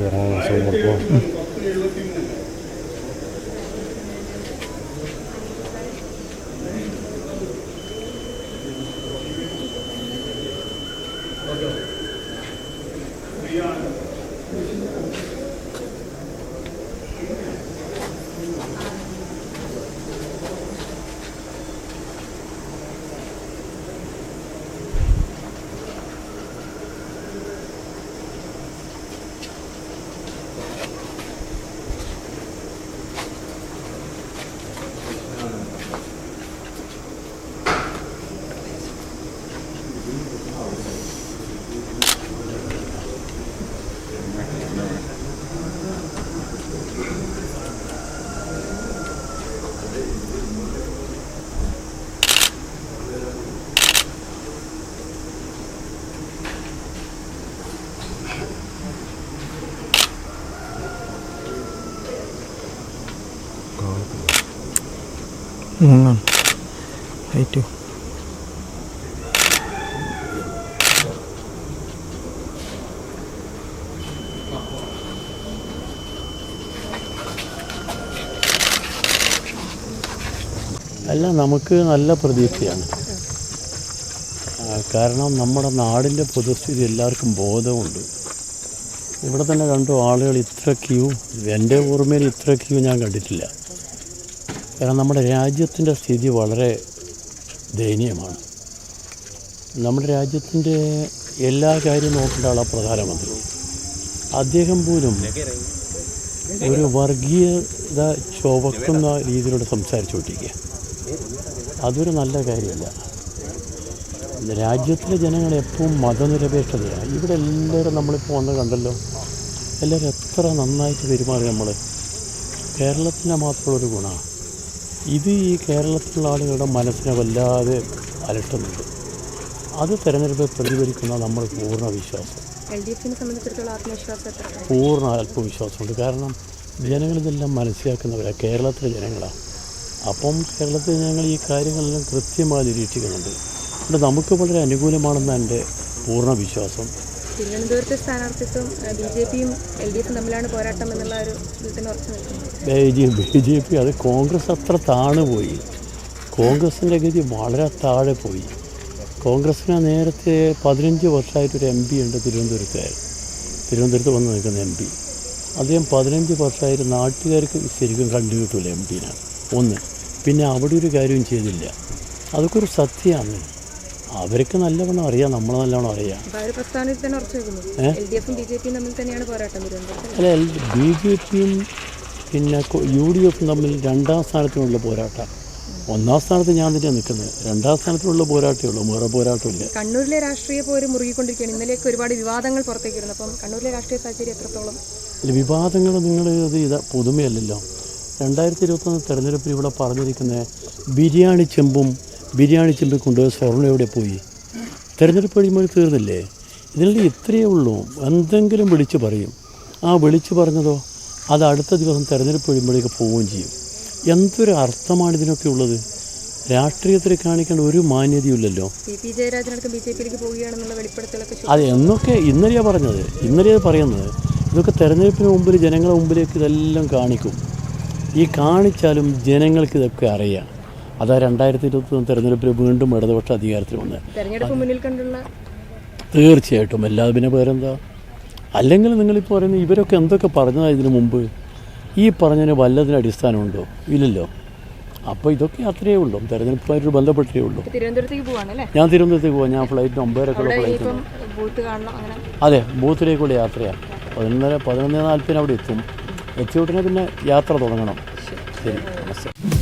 ഇറങ്ങുന്ന സൗകര്യം മൂന്നാണ് ഹൈറ്റ് അല്ല നമുക്ക് നല്ല പ്രതീക്ഷയാണ്. കാരണം നമ്മുടെ നാടിന്റെ പൊതുസ്ഥിതി എല്ലാവർക്കും ബോധമുണ്ട്. ഇവിടെ തന്നെ കണ്ടു ആളുകൾ ഇത്ര ക്യൂ എന്റെ ഓർമ്മയിൽ ഇത്ര ക്യൂ ഞാൻ കണ്ടിട്ടില്ല. കാരണം നമ്മുടെ രാജ്യത്തിന്റെ സ്ഥിതി വളരെ ദയനീയമാണ്. നമ്മുടെ രാജ്യത്തിന്റെ എല്ലാ കാര്യവും നോക്കേണ്ട ആളാണ് പ്രധാനമന്ത്രി. അദ്ദേഹം പോലും ഒരു വർഗീയത ചുവക്കുന്ന രീതിയിലൂടെ സംസാരിച്ചുകൊണ്ടിരിക്കുക. അതൊരു നല്ല കാര്യമല്ല. രാജ്യത്തിലെ ജനങ്ങൾ എപ്പോഴും മതനിരപേക്ഷതയാണ്. ഇവിടെ എല്ലാവരും നമ്മളിപ്പോൾ വന്ന് കണ്ടല്ലോ എല്ലാവരും എത്ര നന്നായിട്ട് പെരുമാറി നമ്മൾ കേരളത്തിന്റെ മാത്രമുള്ളൊരു ഗുണമാണ്. ഇത് ഈ കേരളത്തിലുള്ള ആളുകളുടെ മനസ്സിനെ വല്ലാതെ അലട്ടുന്നുണ്ട്. അത് തെരഞ്ഞെടുപ്പ് പ്രതിഫലിക്കുന്ന നമ്മൾ പൂർണ വിശ്വാസം. പൂർണ അല്പവിശ്വാസമുണ്ട്. കാരണം ജനങ്ങളിതെല്ലാം മനസ്സിലാക്കുന്നവരാണ് കേരളത്തിലെ ജനങ്ങളാണ് അപ്പം കേരളത്തിലെ ജനങ്ങൾ ഈ കാര്യങ്ങളെല്ലാം കൃത്യമായി നിരീക്ഷിക്കുന്നുണ്ട്. അതുകൊണ്ട് നമുക്ക് വളരെ അനുകൂലമാണെന്ന് എന്റെ പൂർണ വിശ്വാസം. തിരുവനന്തപുരത്തെ സ്ഥാനാർത്ഥിത്വം ബി ജെ പിയും എൽ ഡി എഫും തമ്മിലാണ് പോരാട്ടം എന്നുള്ള ഒരു ഇതിൽ തന്നെ ഉറച്ചു നിൽക്കുന്നത്. ബി ജെ പി അത് കോൺഗ്രസ് അത്ര താണു പോയി. കോൺഗ്രസിന്റെ ഗതി വളരെ താഴെ പോയി. കോൺഗ്രസ്സിന് നേരത്തെ പതിനഞ്ച് വർഷമായിട്ടൊരു എം പി ഉണ്ട് തിരുവനന്തപുരത്തുകാരൻ തിരുവനന്തപുരത്ത് വന്ന് നിൽക്കുന്ന എം പി. അദ്ദേഹം പതിനഞ്ച് വർഷമായിട്ട് നാട്ടുകാർക്ക് ശരിക്കും കണ്ടു കിട്ടൂല എം പിനാണ് ഒന്ന് പിന്നെ അവിടെ ഒരു കാര്യവും ചെയ്തില്ല. അതൊക്കെ ഒരു സത്യമാണ്. അവർക്ക് നല്ലവണ്ണം അറിയാം നമ്മൾ നല്ലവണ്ണം അറിയാം. തിരുവനന്തപുരത്ത്. അല്ല ബി ജെ പിയും പിന്നെ യു ഡി എഫും തമ്മിൽ രണ്ടാം സ്ഥാനത്തിനുള്ള പോരാട്ടം. ഒന്നാം സ്ഥാനത്ത് ഞാൻ തന്നെയാണ് നിൽക്കുന്നത്. രണ്ടാം സ്ഥാനത്തിനുള്ള പോരാട്ടമേ ഉള്ളൂ. വേറെ പോരാട്ടമില്ല കണ്ണൂരിലെ രാഷ്ട്രീയ പോര് മുറുകിക്കൊണ്ടിരിക്കുകയാണ്. ഇന്നലെയൊക്കെ ഒരുപാട് വിവാദങ്ങൾ പുറത്തേക്ക് വരുന്നു അപ്പം കണ്ണൂരിലെ രാഷ്ട്രീയ സാഹചര്യം എത്രത്തോളം? വിവാദങ്ങൾ നിങ്ങൾ ഇത് ഇതാ പുതുമയല്ലല്ലോ. രണ്ടായിരത്തി ഇരുപത്തൊന്ന് തെരഞ്ഞെടുപ്പിൽ ഇവിടെ പറഞ്ഞിരിക്കുന്ന ബിരിയാണി ചെമ്പും ബിരിയാണി ചെമ്പും കൊണ്ടുപോയി സ്വർണം എവിടെ പോയി? തെരഞ്ഞെടുപ്പ് കഴിയുമ്പോൾ തീർന്നില്ലേ? ഇതിനുള്ള ഇത്രയേ ഉള്ളൂ. എന്തെങ്കിലും വിളിച്ചു പറയും. ആ വിളിച്ചു പറഞ്ഞതോ? അത് അടുത്ത ദിവസം തിരഞ്ഞെടുപ്പ് കഴിയുമ്പോഴേക്ക് പോവുകയും ചെയ്യും. എന്തൊരു അർത്ഥമാണ് ഇതിനൊക്കെ ഉള്ളത്? രാഷ്ട്രീയത്തിൽ കാണിക്കേണ്ട ഒരു മാന്യതയില്ലല്ലോ അത് എന്നൊക്കെ ഇന്നലെയാണ് പറഞ്ഞത്. ഇന്നലെയാണ് പറയുന്നത്. ഇതൊക്കെ തെരഞ്ഞെടുപ്പിന് മുമ്പിൽ ജനങ്ങളുടെ മുമ്പിലേക്ക് ഇതെല്ലാം കാണിക്കും. ഈ കാണിച്ചാലും ജനങ്ങൾക്ക് ഇതൊക്കെ അറിയാം. അതാ രണ്ടായിരത്തി ഇരുപത്തൊന്ന് തെരഞ്ഞെടുപ്പിൽ വീണ്ടും ഇടതുപക്ഷ അധികാരത്തിൽ വന്ന് തെരഞ്ഞെടുപ്പ് മുന്നിൽ കണ്ടുള്ള തീർച്ചയായിട്ടും. എല്ലാ പിന്നെ പേരെന്താ അല്ലെങ്കിൽ നിങ്ങളിപ്പോൾ പറയുന്നത് ഇവരൊക്കെ എന്തൊക്കെ പറഞ്ഞതാണ് ഇതിനു മുമ്പ്? ഈ പറഞ്ഞതിന് വല്ലതിന് അടിസ്ഥാനമുണ്ടോ? ഇല്ലല്ലോ. അപ്പോൾ ഇതൊക്കെ അത്രയേ ഉള്ളൂ. തെരഞ്ഞെടുപ്പുമായിട്ട് ബന്ധപ്പെട്ടേ ഉള്ളൂ. ഞാൻ തിരുവനന്തപുരത്തേക്ക് പോകാം ഞാൻ ഫ്ലൈറ്റ് ഒമ്പതരക്കുള്ള ഉള്ള ഫ്ലൈറ്റ് അതെ ബൂത്തിലേക്കുള്ള യാത്രയാണ് പതിനൊന്നര പതിനൊന്ന് നാൽപ്പതിന് അവിടെ എത്തും. എത്തിയോട്ടിനെ പിന്നെ യാത്ര തുടങ്ങണം. ശരി. നമസ്തേ